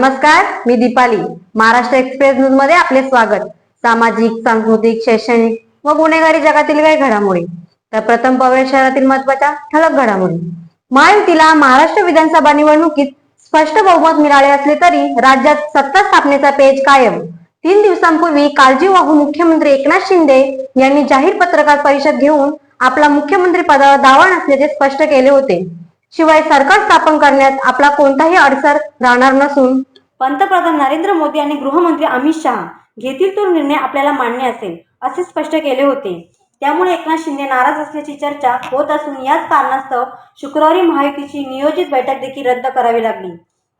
नमस्कार मी दीपाली. महाराष्ट्र एक्सप्रेस न्यूजमध्ये आपले स्वागत. सामाजिक सांस्कृतिक शैक्षणिक व गुन्हेगारी जगातील काही घडामोडी. तर प्रथम पाहूया शहरातील महत्त्वाच्या ठळक घडामोडी. महायुतीला महाराष्ट्र विधानसभा निवडणुकीत स्पष्ट बहुमत मिळाले असले तरी राज्यात सत्ता स्थापनेचा पेज कायम. तीन दिवसांपूर्वी काळजी वाहू मुख्यमंत्री एकनाथ शिंदे यांनी जाहीर पत्रकार परिषद घेऊन आपला मुख्यमंत्री पदावर दावा नसल्याचे स्पष्ट केले होते. शिवाय सरकार स्थापन करण्यात आपला कोणताही अडसर राहणार नसून पंतप्रधान नरेंद्र मोदी आणि गृहमंत्री अमित शहा घेतील तो निर्णय आपल्याला मान्य असेल असे स्पष्ट केले होते. त्यामुळे एकनाथ शिंदे नाराज असल्याची चर्चा होत असून याच कारणास्तव शुक्रवारी महायुतीची नियोजित बैठक देखील रद्द करावी लागली.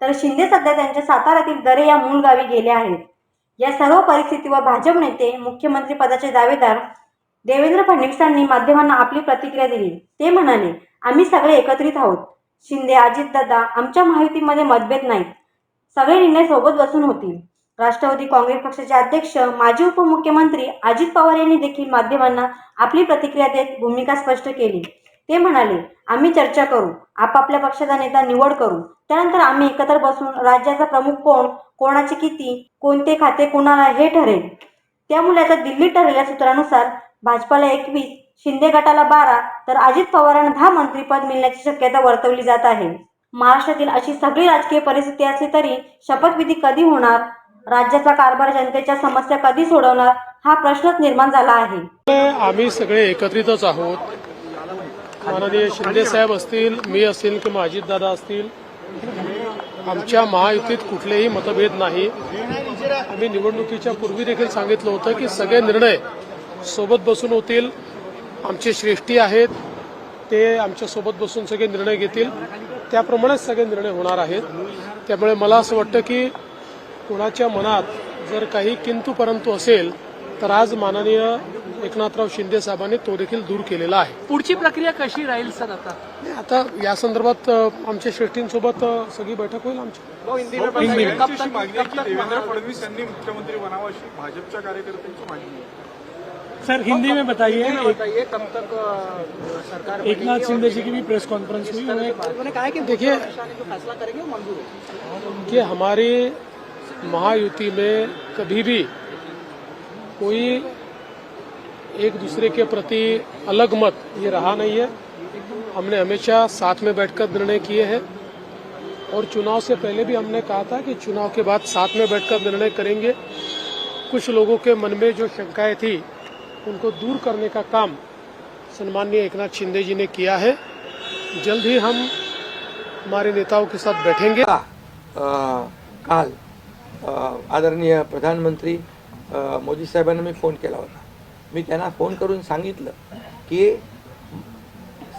तर शिंदे सध्या त्यांच्या साताऱ्यातील दरे या मूळ गावी गेले आहेत. या सर्व परिस्थितीवर भाजप नेते मुख्यमंत्री पदाचे दावेदार देवेंद्र फडणवीसांनी माध्यमांना आपली प्रतिक्रिया दिली. ते म्हणाले आम्ही सगळे एकत्रित आहोत. शिंदे अजितदादा आमच्या माहितीमध्ये मतभेद नाहीत. सगळे निर्णय सोबत बसून होतील. राष्ट्रवादी काँग्रेस पक्षाचे अध्यक्ष माजी उपमुख्यमंत्री अजित पवार यांनी देखील माध्यमांना आपली प्रतिक्रिया देत भूमिका स्पष्ट केली. ते म्हणाले आम्ही चर्चा करू आपापल्या पक्षाचा नेता निवड करू. त्यानंतर आम्ही एकत्र बसून राज्याचा प्रमुख कोण कोणाचे किती कोणते खाते कोणाला हे ठरेल त्यामुळे आता दिल्लीत ठरलेल्या सूत्रानुसार भाजपाला एकवीस शिंदे गटाला बारा तर अजित पवारांना दहा मंत्रीपद मिळण्याची शक्यता वर्तवली जात आहे. महाराष्ट्रातील अशी सगळी राजकीय परिस्थिती असली तरी शपथविधी कधी होणार? राज्याचा कारभार जनतेच्या समस्या कधी सोडवणार? हा प्रश्नच निर्माण झाला आहे. आम्ही सगळे एकत्रितच आहोत. माननीय शिंदे साहेब असतील मी असेल किंवा अजितदादा असतील आमच्या महायुतीत कुठलेही मतभेद नाही. आम्ही निवडणुकीच्या पूर्वी देखील सांगितलं होतं की सगळे निर्णय सोबत बसून होतील. आमचे श्रेष्ठी आहेत. ते आमच्यासोबत बसून सगळे निर्णय घेतील. त्याप्रमाणेच सगळे निर्णय होणार आहेत. त्यामुळे मला असं वाटतं की कुणाच्या मनात जर काही किंतु परंतु असेल तर आज माननीय एकनाथराव शिंदे साहेबांनी तो देखील दूर केलेला आहे. पुढची प्रक्रिया कशी राहील सर आता? आता या संदर्भात आमच्या श्रेष्ठींसोबत सगळी बैठक होईल आमची. तक देवेंद्र फडणवीस यांनी मुख्यमंत्री बनावं अशी भाजपच्या कार्यकर्त्यांची मागणी आहे. सर हिंदी में बताइए। कब तक सरकार एक नाथ शिंदे जी की भी प्रेस कॉन्फ्रेंस हुई उन्होंने उन्होंने कहा कि देखिए फैसला करेंगे मंजूर कि हमारी महायुति में कभी भी कोई एक दूसरे के प्रति अलग मत ये रहा नहीं है। हमने हमेशा साथ में बैठकर निर्णय किए हैं। और चुनाव से पहले भी हमने कहा था कि चुनाव के बाद साथ में बैठकर निर्णय करेंगे। कुछ लोगों के मन में जो शंकाएँ थी उनको दूर करने का काम सम्माननीय एकनाथ शिंदे जी ने किया है। जल्द ही हम हमारे नेताओं के साथ बैठेंगे। आ, काल आदरणीय प्रधानमंत्री मोदी साहेबांना मी फोन केला होता. मी त्यांना फोन करून सांगितलं की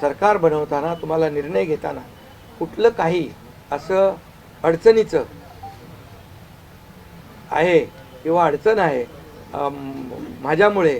सरकार बनवताना तुम्हाला निर्णय घेताना कुठलं काही असं अडचणीचं आहे किंवा अडचण आहे माझ्यामुळे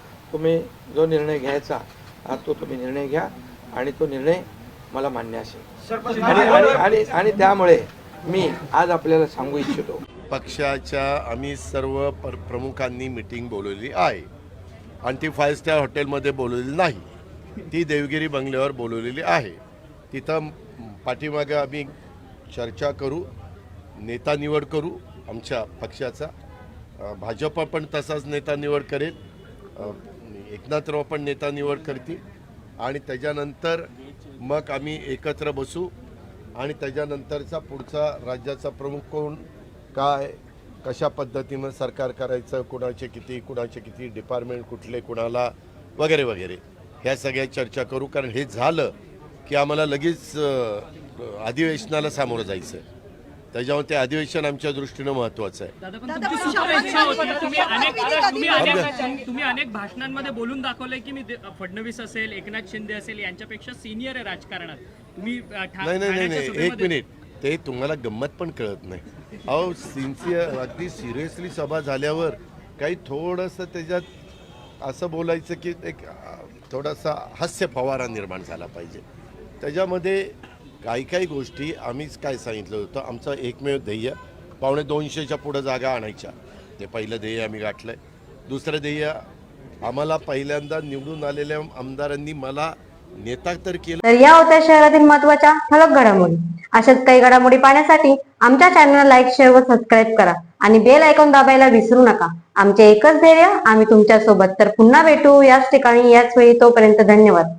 तुम्ही जो निर्णय घ्यायचा हा तो तुम्ही निर्णय घ्या आणि तो निर्णय मला मान्य असेल. आणि आणि त्यामुळे मी आज आपल्याला सांगू इच्छितो. पक्षाच्या आम्ही सर्व पर प्रमुखांनी मिटिंग बोलवली आहे. आणि ती फाईव्ह स्टार हॉटेलमध्ये बोलवलेली नाही. ती देवगिरी बंगल्यावर बोलवलेली आहे. तिथं पाठीमागं आम्ही चर्चा करू नेता निवड करू आमच्या पक्षाचा. भाजप पण तसाच नेता निवड करेल. एकनाथराव पण नेता निवड करतील. आणि त्याच्यानंतर मग आम्ही एकत्र बसू. आणि त्याच्यानंतरचा पुढचा राज्याचा प्रमुख कोण काय कशा पद्धतीनं सरकार करायचं कुणाचे किती कुणाचे किती डिपार्टमेंट कुठले कुणाला वगैरे वगैरे. ह्या सगळ्या चर्चा करू. कारण हे झालं की आम्हाला लगेच अधिवेशनाला सामोरं जायचं आहे. त्याच्यामुळे ते अधिवेशन आमच्या दृष्टीनं महत्त्वाचं आहे. दादा पण तुमची सुपर इच्छा होती. तुम्ही अनेक तुम्ही अनेक तुम्ही अनेक भाषणांमध्ये बोलून दाखवलंय की मी दे- फडणवीस असेल एकनाथ शिंदे असेल यांच्यापेक्षा सिनियर आहे राजकारणात. तुम्ही अ, ठा- नाही नाही नाही ठाण्याच्या नाही. एक सभेमध्ये- मिनिट. ते तुम्हाला गंमत पण कळत नाही. अहो सिन्सिअर अगदी सिरियसली सभा झाल्यावर काही थोडंसं त्याच्यात असं बोलायचं की एक अं, थोडासा हास्य फवारा निर्माण झाला पाहिजे. त्याच्यामध्ये काही काही गोष्टी आम्हीच काय सांगितलं होतं आमचं एकमेव ध्येय पावणे दोनशेच्या पुढं जागा आणायच्या. ते पहिलं ध्येय आम्ही गाठलं आहे दुसरं ध्येय आम्हाला पहिल्यांदा निवडून आलेल्या आमदारांनी मला नेता तर केलं. तर या होत्या शहरातील महत्त्वाच्या ठळक घडामोडी. अशाच काही घडामोडी पाहण्यासाठी आमच्या चॅनलला लाईक शेअर व सबस्क्राईब करा आणि बेल ऐकून दाबायला विसरू नका. आमचे एकच ध्येय आम्ही तुमच्यासोबत तर पुन्हा भेटू याच ठिकाणी याच वेळी तोपर्यंत धन्यवाद.